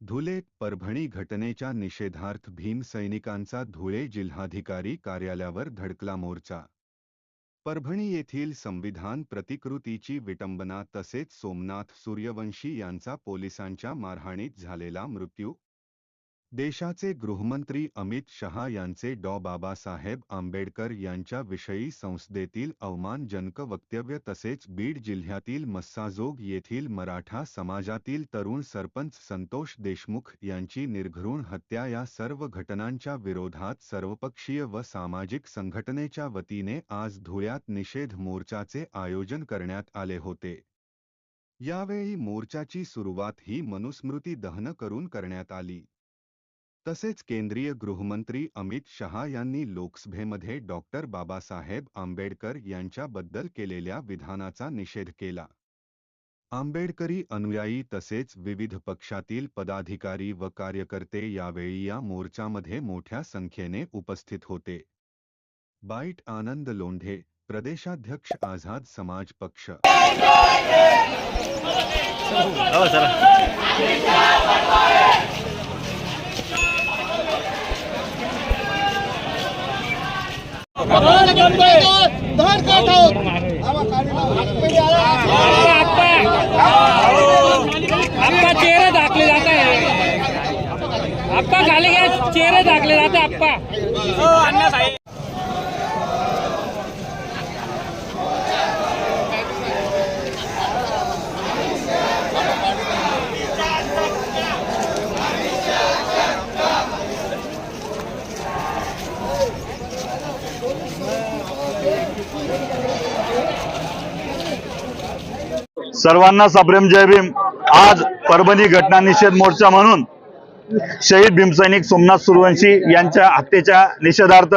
धुले परभणी घटनेच्या निषेधार्थ भीमसैनिकांचा धुळे जिल्हाधिकारी कार्यालयावर धडकला मोर्चा. परभणी येथील संविधान प्रतिकृतीची विटंबना तसेच सोमनाथ सूर्यवंशी यांचा पोलिसांच्या मारहाणीत झालेला मृत्यू देशाचे गृहमंत्री अमित शहा यांचे डॉ. बाबासाहेब आंबेडकर यांच्याविषयी संसदेतील अवमानजनक वक्तव्य तसेच बीड जिल्ह्यातील मस्साजोग येथील मराठा समाजातील तरुण सरपंच संतोष देशमुख यांची निर्घृण हत्या या सर्व घटनांच्या विरोधात सर्वपक्षीय व सामाजिक संघटनेच्या वतीने आज धुळ्यात निषेध मोर्चाचे आयोजन करण्यात आले होते. यावेळी मोर्चाची सुरुवात ही मनुस्मृती दहन करून करण्यात आली. तसेच केंद्रीय गृहमंत्री अमित शहा यांनी लोकसभेमध्ये डॉक्टर बाबासाहेब आंबेडकर यांच्याबद्दल केलेल्या विधानाचा निषेध केला. आंबेडकरी अनुयायी तसेच विविध पक्षातील पदाधिकारी व कार्यकर्ते यावेळी या मोर्चामध्ये मोठ्या संख्येने उपस्थित होते. बाईट आनंद लोंढे प्रदेशाध्यक्ष आझाद समाज पक्ष. हो, आपका चेहरे दाखले जात आहे. आपका खाली क्या चेहरे दाखले जाते हैं आपका सर्वांना सप्रेम जय भीम. आज परभणी घटना निषेध मोर्चा म्हणून शहीद भीमसैनिक सोमनाथ सुरवंशी यांच्या हत्येच्या निषेधार्थ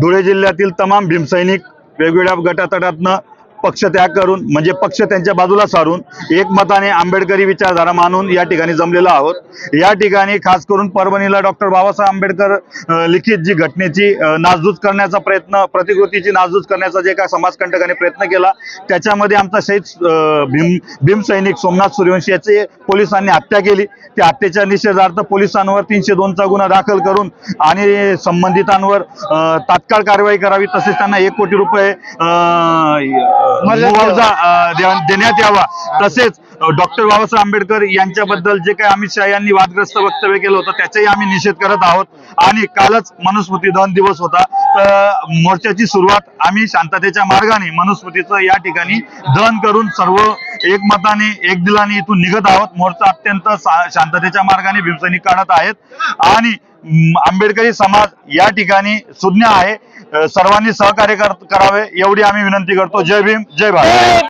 धुळे जिल्ह्यातील तमाम भीमसैनिक वेगवेगळ्या गटातटातनं पक्षत्याग करून म्हणजे पक्ष त्यांच्या बाजूला सारून एकमताने आंबेडकरी विचारधारा मानून या ठिकाणी जमलेलो आहोत. या ठिकाणी खास करून परभणीला डॉक्टर बाबासाहेब आंबेडकर लिखित जी घटनेची नासधूस करण्याचा प्रयत्न प्रतिकृतीची नासधूस करण्याचा जे काय समाजकंटकाने प्रयत्न केला त्याच्यामध्ये आमचा शहीद भीम भीमसैनिक सोमनाथ सूर्यवंशी याचे पोलिसांनी हत्या केली. त्या हत्येच्या निषेधार्थ पोलिसांवर तीनशे दोनचा गुन्हा दाखल करून आणि संबंधितांवर तात्काळ कारवाई करावी तसेच त्यांना एक कोटी रुपये मुआवजा देण्यात यावा. तसेच डॉक्टर बाबासाहेब आंबेडकर यांच्याबद्दल जे काही अमित शहा यांनी वादग्रस्त वक्तव्य केलं होतं त्याचाही आम्ही निषेध करत आहोत. आणि कालच मनुस्मृती दहन दिवस होता. तर मोर्चाची सुरुवात आम्ही शांततेच्या मार्गाने मनुस्मृतीचं या ठिकाणी दहन करून सर्व एकमताने एक दिलाने इथून निघत आहोत. मोर्चा अत्यंत शांततेच्या मार्गाने भीमसैनिक काढत आहेत. आणि आंबेडकरी समाज या ठिकाणी सुज्ञ आहे. सर्वांनी सहकार्य कर- करावे एवढी आम्ही विनंती करतो. जय भीम जय भारत.